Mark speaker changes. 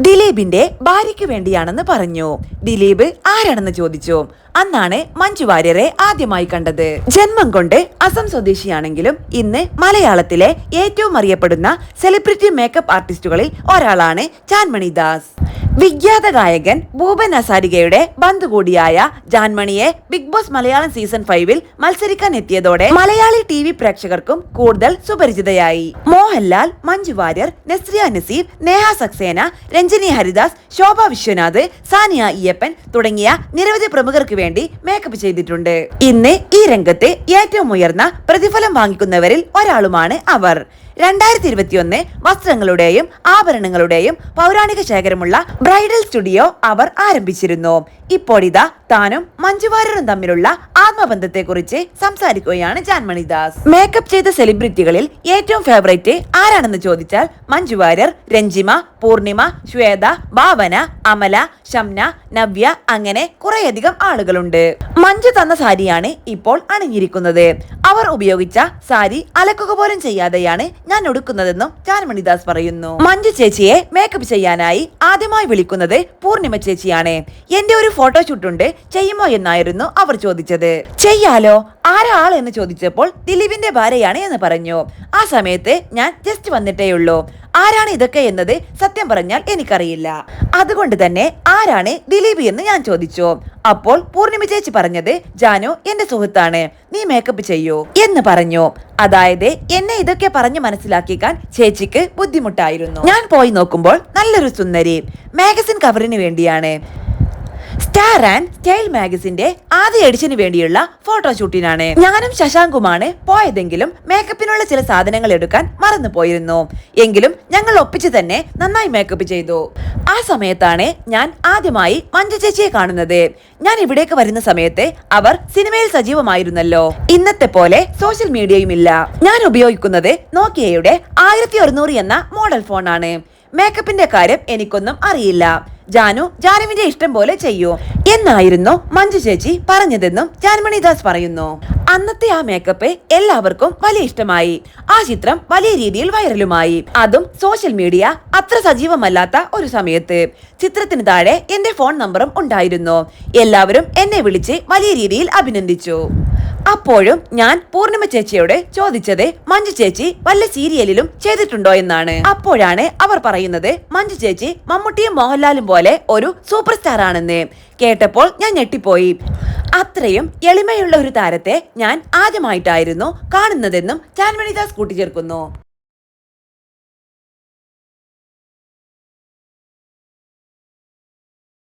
Speaker 1: ദിലീപിന്റെ ഭാര്യയ്ക്ക് വേണ്ടിയാണെന്ന് പറഞ്ഞു. ദിലീപ് ആരാണെന്ന് ചോദിച്ചു. അന്നാണ് മഞ്ജു വാര്യരെ ആദ്യമായി കണ്ടത്. ജന്മം കൊണ്ട് അസം സ്വദേശിയാണെങ്കിലും ഇന്ന് മലയാളത്തിലെ ഏറ്റവും അറിയപ്പെടുന്ന സെലിബ്രിറ്റി മേക്കപ്പ് ആർട്ടിസ്റ്റുകളിൽ ഒരാളാണ് ചാൻമണി ദാസ്. വിഖ്യാത ഗായകൻ ഭൂപൻ അസാരികയുടെ ബന്ധു കൂടിയായ ജാൻമണിയെ ബിഗ് ബോസ് മലയാളം സീസൺ ഫൈവിൽ മത്സരിക്കാൻ എത്തിയതോടെ മലയാളി ടി വി പ്രേക്ഷകർക്കും കൂടുതൽ സുപരിചിതയായി. മോഹൻലാൽ മഞ്ജു വാര്യർ നസ്രിയ നസീർ നേഹ സക്സേന രഞ്ജനി ഹരിദാസ് ശോഭ വിശ്വനാഥ് സാനിയ അയ്യപ്പൻ തുടങ്ങിയ നിരവധി പ്രമുഖർക്ക് വേണ്ടി മേക്കപ്പ് ചെയ്തിട്ടുണ്ട്. ഇന്ന് ഈ രംഗത്തെ ഏറ്റവും ഉയർന്ന പ്രതിഫലം വാങ്ങിക്കുന്നവരിൽ ഒരാളുമാണ് അവർ. രണ്ടായിരത്തി ഇരുപത്തിയൊന്ന് വസ്ത്രങ്ങളുടെയും ആഭരണങ്ങളുടെയും പൗരാണിക ശേഖരമുള്ള ബ്രൈഡൽ സ്റ്റുഡിയോ അവർ ആരംഭിച്ചിരുന്നു. ഇപ്പോഴിതാ താനും മഞ്ജുവാരറും തമ്മിലുള്ള ആത്മബന്ധത്തെ കുറിച്ച് സംസാരിക്കുകയാണ് ജാൻമണിദാസ്. മേക്കപ്പ് ചെയ്ത സെലിബ്രിറ്റികളിൽ ഏറ്റവും ഫേവറേറ്റ് ആരാണെന്ന് ചോദിച്ചാൽ മഞ്ജുവാരർ രഞ്ജിമ പൂർണിമ ശ്വേത ഭാവന അമല ശംന നവ്യ അങ്ങനെ കുറേയധികം ആളുകളുണ്ട്. മഞ്ജു തന്ന സാരിയാണ് ഇപ്പോൾ അണിഞ്ഞിരിക്കുന്നത്. അവർ ഉപയോഗിച്ച സാരി അലക്കുക പോലും ചെയ്യാതെയാണ് ഞാൻ ഉടുക്കുന്നതെന്നും ചാരമണിദാസ് പറയുന്നു. മഞ്ജു ചേച്ചിയെ മേക്കപ്പ് ചെയ്യാനായി ആദ്യമായി വിളിക്കുന്നത് പൂർണിമ ചേച്ചിയാണ്. എന്റെ ഒരു ഫോട്ടോഷൂട്ട് ഉണ്ട് ചെയ്യുമോ എന്നായിരുന്നു അവർ ചോദിച്ചത്. ചെയ്യാലോ? ആരാൾ എന്ന് ചോദിച്ചപ്പോൾ ദിലീപിന്റെ ഭാര്യയാണ് എന്ന് പറഞ്ഞു. ആ സമയത്ത് ഞാൻ ജസ്റ്റ് വന്നിട്ടേ ഉള്ളൂ ആരാണ് ഇതൊക്കെ എന്നത് സത്യം പറഞ്ഞാൽ എനിക്കറിയില്ല. അതുകൊണ്ട് തന്നെ ആരാണ് ദിലീപ് എന്ന് ഞാൻ ചോദിച്ചു. അപ്പോൾ പൂർണിമ ചേച്ചി പറഞ്ഞത് ജാനു എന്റെ സുഹൃത്താണ്. നീ മേക്കപ്പ് ചെയ്യൂ. എന്ന് പറഞ്ഞു. അതായത് എന്നെ ഇതൊക്കെ പറഞ്ഞ് മനസ്സിലാക്കിക്കാൻ ചേച്ചിക്ക് ബുദ്ധിമുട്ടായിരുന്നു. ഞാൻ പോയി നോക്കുമ്പോൾ നല്ലൊരു സുന്ദരി. മാഗസിൻ കവറിന് വേണ്ടിയാണ്. സ്റ്റാർ ആൻഡ് സ്റ്റൈൽ മാഗസിന്റെ ആദ്യ എഡിഷന് വേണ്ടിയുള്ള ഫോട്ടോ ഷൂട്ടിനാണ് ഞാനും ശശാങ്കുമാണ് പോയതെങ്കിലും മേക്കപ്പിനുള്ള ചില സാധനങ്ങൾ എടുക്കാൻ മറന്നു പോയിരുന്നു. എങ്കിലും ഞങ്ങൾ ഒപ്പിച്ച് തന്നെ നന്നായി മേക്കപ്പ് ചെയ്തു. ആ സമയത്താണ് ഞാൻ ആദ്യമായി മഞ്ജു ചേച്ചിയെ കാണുന്നത്. ഞാൻ ഇവിടേക്ക് വരുന്ന സമയത്ത് അവർ സിനിമയിൽ സജീവമായിരുന്നല്ലോ. ഇന്നത്തെ പോലെ സോഷ്യൽ മീഡിയയും ഇല്ല. ഞാൻ ഉപയോഗിക്കുന്നത് നോക്കിയയുടെ ആയിരത്തി എന്ന മോഡൽ ഫോണാണ് മേക്കപ്പിന്റെ കാര്യം എനിക്കൊന്നും അറിയില്ല. ജാനു ജാനുവിന്റെ ഇഷ്ടം പോലെ ചെയ്യൂ. എന്നായിരുന്നു മഞ്ജു ചേച്ചി പറഞ്ഞതെന്നും ജാൻമണിദാസ് പറയുന്നു. അന്നത്തെ ആ മേക്കപ്പ് എല്ലാവർക്കും വലിയ ഇഷ്ടമായി. ആ ചിത്രം വലിയ രീതിയിൽ വൈറലുമായി. അതും സോഷ്യൽ മീഡിയ അത്ര സജീവമല്ലാത്ത ഒരു സമയത്ത്. ചിത്രത്തിന് താഴെ എന്റെ ഫോൺ നമ്പറും ഉണ്ടായിരുന്നു. എല്ലാവരും എന്നെ വിളിച്ച് വലിയ രീതിയിൽ അഭിനന്ദിച്ചു. അപ്പോഴും ഞാൻ പൂർണിമ ചേച്ചിയോട് ചോദിച്ചത് മഞ്ജു ചേച്ചി വല്ല സീരിയലിലും ചെയ്തിട്ടുണ്ടോ എന്നാണ്. അപ്പോഴാണ് അവർ പറയുന്നത് മഞ്ജു ചേച്ചി മമ്മൂട്ടിയും മോഹൻലാലും പോലെ ഒരു സൂപ്പർ സ്റ്റാർ ആണെന്ന്. കേട്ടപ്പോൾ ഞാൻ ഞെട്ടിപ്പോയി. അത്രയും എളിമയുള്ള ഒരു താരത്തെ ഞാൻ ആദ്യമായിട്ടായിരുന്നു കാണുന്നതെന്നും ചാൻമണിദാസ് കൂട്ടിച്ചേർക്കുന്നു.